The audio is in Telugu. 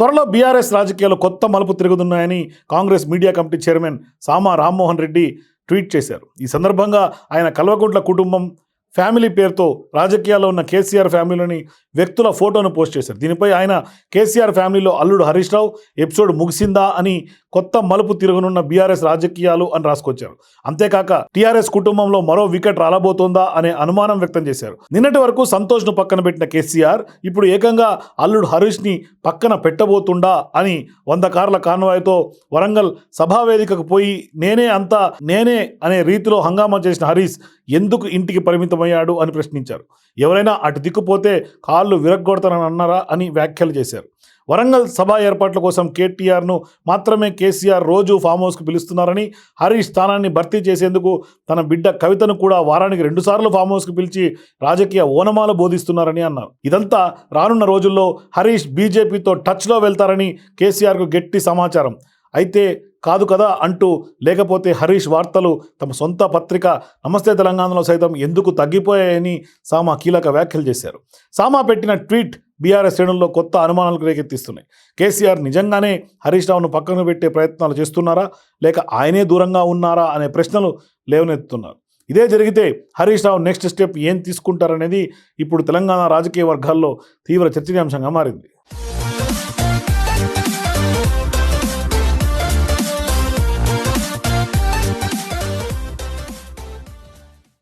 త్వరలో బీఆర్ఎస్ రాజకీయాలు కొత్త మలుపు తిరుగుతున్నాయని Congress media committee chairman Sama Rammohan Reddy tweet చేశారు. ఈ సందర్భంగా ఆయన కల్వకుంట్ల కుటుంబం ఫ్యామిలీ పేరుతో రాజకీయాల్లో ఉన్న కేసీఆర్ ఫ్యామిలీలోని వ్యక్తుల ఫోటోను పోస్ట్ చేశారు. దీనిపై ఆయన కేసీఆర్ ఫ్యామిలీలో అల్లుడు హరీష్ రావు ఎపిసోడ్ ముగిసిందా అని కొత్త మలుపు తిరుగునున్న బీఆర్ఎస్ రాజకీయాలు అని రాసుకొచ్చారు. అంతేకాక టీఆర్ఎస్ కుటుంబంలో మరో వికెట్ రాలబోతోందా అనే అనుమానం వ్యక్తం చేశారు. నిన్నటి వరకు సంతోష్ను పక్కన పెట్టిన కేసీఆర్ ఇప్పుడు ఏకంగా అల్లుడు హరీష్ని పక్కన పెట్టబోతుండా అని వంద కార్ల కాన్వాయ్తో వరంగల్ సభావేదికకు పోయి నేనే అంతా నేనే అనే రీతిలో హంగామా చేసిన హరీష్ ఎందుకు ఇంటికి పరిమితం ఏమయ్యాడు అని ప్రశ్నించారు. ఎవరైనా అటు దిక్కుపోతే కాళ్ళు విరగ్గొడతానని అన్నారా అని వ్యాఖ్యలు చేశారు. వరంగల్ సభ ఏర్పాట్ల కోసం కేటీఆర్ను మాత్రమే కేసీఆర్ రోజు ఫామ్ హౌస్కు పిలుస్తున్నారని హరీష్ స్థానాన్ని భర్తీ చేసేందుకు తన బిడ్డ కవితను కూడా వారానికి రెండుసార్లు ఫామ్ హౌస్కు పిలిచి రాజకీయ ఓనమాలు బోధిస్తున్నారని అన్నారు. ఇదంతా రానున్న రోజుల్లో హరీష్ బీజేపీతో టచ్లో వెళ్తారని కేసీఆర్కు గట్టి సమాచారం. అయితే కాదు కదా అంటూ లేకపోతే హరీష్ వార్తలు తమ సొంత పత్రిక నమస్తే తెలంగాణలో సైతం ఎందుకు తగ్గిపోయాయని సామా కీలక వ్యాఖ్యలు చేశారు. సామా పెట్టిన ట్వీట్ బీఆర్ఎస్ శ్రేణుల్లో కొత్త అనుమానాలకు రేకెత్తిస్తున్నాయి. కేసీఆర్ నిజంగానే హరీష్ రావును పక్కన పెట్టే ప్రయత్నాలు చేస్తున్నారా? లేక ఆయనే దూరంగా ఉన్నారా? అనే ప్రశ్నలు లేవనెత్తుతున్నారు. ఇదే జరిగితే హరీష్ రావు నెక్స్ట్ స్టెప్ ఏం తీసుకుంటారనేది ఇప్పుడు తెలంగాణ రాజకీయ వర్గాల్లో తీవ్ర చర్చనీయాంశంగా మారింది.